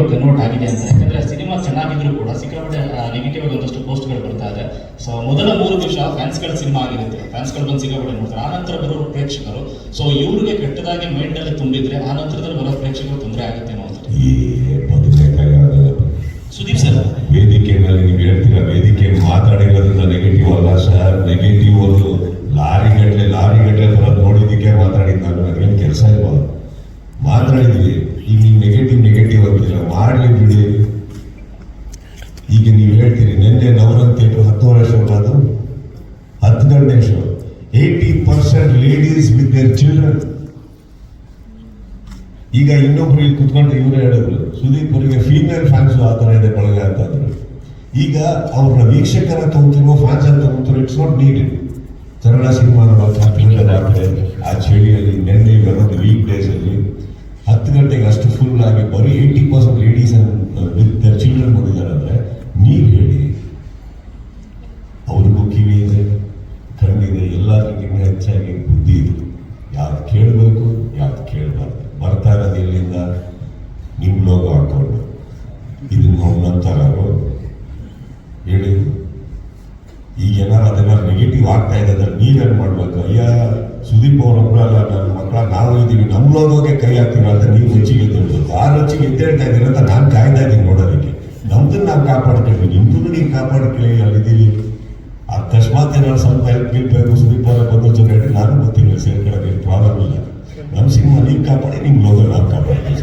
Convert ಆಗಿದೆ ಅಂತ ಯಾಕಂದ್ರೆ ಸಿನಿಮಾ ಚೆನ್ನಾಗಿದ್ರು ಕೂಡ ಸಿಕ್ಕಾಪಟ್ಟೆ ನೆಗೆಟಿವ್ ಆಗಿ ಒಂದಷ್ಟು ಪೋಸ್ಟ್ಗಳು ಬರ್ತಾ ಇದೆ. ಸೊ ಮೊದಲ ಮೂರು ದಿವಸ ಫ್ಯಾನ್ಸ್ಗಳ ಸಿನಿಮಾ ಆಗಿರುತ್ತೆ. ಫ್ಯಾನ್ಸ್ಗಳು ಬಂದು ಸಿಕ್ಕಾಪಟ್ಟೆ ನೋಡ್ತಾರೆ. ಆನಂತರ ಬರೋ ಪ್ರೇಕ್ಷಕರು. ಸೊ ಇವ್ರಿಗೆ ಕೆಟ್ಟದಾಗಿ ಮೈಂಡ್ ಅಲ್ಲಿ ತುಂಬಿದ್ರೆ ಆ ನಂತರದಲ್ಲಿ ಬರೋ ಪ್ರೇಕ್ಷಕರು ತೊಂದರೆ ಆಗುತ್ತೆ ಸುದೀಪ್ ಸರ್. ವೇದಿಕೆ ಮೇಲೆ ನೀವು ಹೇಳ್ತೀರಾ? ವೇದಿಕೆ ಮಾತಾಡಿರೋದ್ರಿಂದ ನೆಗೆಟಿವ್ ಅಲ್ಲ ಸರ್ ನೆಗೆಟಿವ್ ಒಂದು ನೆಗೆಟಿವ್ ಅಂತೀರ ಮಾಡಲಿ ಬಿಡಿ. ಈಗ ನೀವು ಹೇಳ್ತೀರಿ, ನಿನ್ನೆ ಥಿಯೇಟರ್ ಹತ್ತುವರೆ ಶೋ ಅದು ಹತ್ತು ಗಂಟೆ show. Eighty percent ladies with their children ಈಗ ಇನ್ನೊಬ್ರು ಇಲ್ಲಿ ಕುತ್ಕೊಂಡು ಇವರು ಹೇಳಿದ್ರು, ಸುದೀಪ್ ಅವರಿಗೆ ಫೀಮೇಲ್ ಫ್ಯಾನ್ಸ್ ಆ ಥರ ಇದೆ ಬಳಗ ಅಂತಂದ್ರು. ಈಗ ಅವ್ರ ವೀಕ್ಷಕರ ತಗೊಂತಿರುವ ಫ್ಯಾನ್ಸ್ ಅಂತ ತಗೊಂತಿರೋ it's not needed Kannada cinema ನೋಡೋಕೆ ಆ ಚಳಿಯಲ್ಲಿ ನಿನ್ನೆ ಬರೋದು ವೀಕ್ ಡೇಸ್ ಅಲ್ಲಿ ಹತ್ತು ಗಂಟೆಗೆ ಅಷ್ಟು ಫುಲ್ ಆಗಿ ಬರೀ eighty percent ladies with their children ಬಂದಿದ್ದಾರೆ ಅಂದ್ರೆ ನೀವು ಹೇಳಿ. ಅವ್ರಿಗೂ ಕಿವಿ ಇದೆ ಕಣ್ಣಿದೆ ಎಲ್ಲದಕ್ಕಿಂತ ಹೆಚ್ಚಾಗಿ ಬುದ್ಧಿ ಇದೆ. ಯಾವ್ದು ಕೇಳಬೇಕು, ಯಾವ್ದು ಕೇಳಬಾರ್ದು. ಬರ್ತಾ ಇರೋದು ಎಲ್ಲಿಂದ? ನಿಮ್ಮ ಲೋಗ ಹಾಕೊಂಡು. ಇದನ್ನ ನಂತರ ಹೇಳಿ ಈಗ ಏನಾರು ಅದೆಲ್ಲ ನೆಗೆಟಿವ್ ಆಗ್ತಾ ಇದೆ ಅಂದ್ರೆ ನೀವೇನು ಮಾಡ್ಬೇಕು? ಅಯ್ಯ, ಸುದೀಪ್ ಅವ್ರ ಅಲ್ಲ ನನ್ನ ಮಕ್ಕಳ ನಾವು ಇದ್ದೀವಿ ನಮ್ಮ ಕೈ ಹಾಕ್ತೀರ ಅಂತ ನೀವು ಹೆಚ್ಚಿಗೆ ಎದ್ದೇಳ್ಬೇಕು ಆ ರುಚಿಗೆ ಎದ್ದೇಳ್ತಾ ಇದ್ದೀನಿ ಅಂತ ನಾನು ಕಾಯ್ತಾ ಇದ್ದೀನಿ ನೋಡೋದಕ್ಕೆ. ನಮ್ದನ್ನ ನಾವು ಕಾಪಾಡ್ತೀವಿ ನಿಮ್ದನ್ನು ನೀವು ಕಾಪಾಡ್ಕೊಳ್ಳಿ ಅಲ್ಲಿದ್ದೀವಿ ಅಕಸ್ಮಾತ್ ಏನಾದ್ರು ಸ್ವಲ್ಪ ಹೆಲ್ಪ್ ಗೆಲ್ಬೇಕು, ಸುದೀಪ್ ಅವರ ಬಂದ ಜೊತೆ ನಾನು ಗೊತ್ತಿಲ್ಲ ಸೇರ್ಕೊಳ್ಳೋದು ಪ್ರಾಬ್ಲಮ್ ಇಲ್ಲ. ನಮ್ಮ ಸಿನಿಮಾ ನೀವು ಕಾಪಾಡಿ, ನಿಮ್ಗೆ ಲೋಗೋ ನಾವು ಕಾಪಾಡ್ತೀವಿ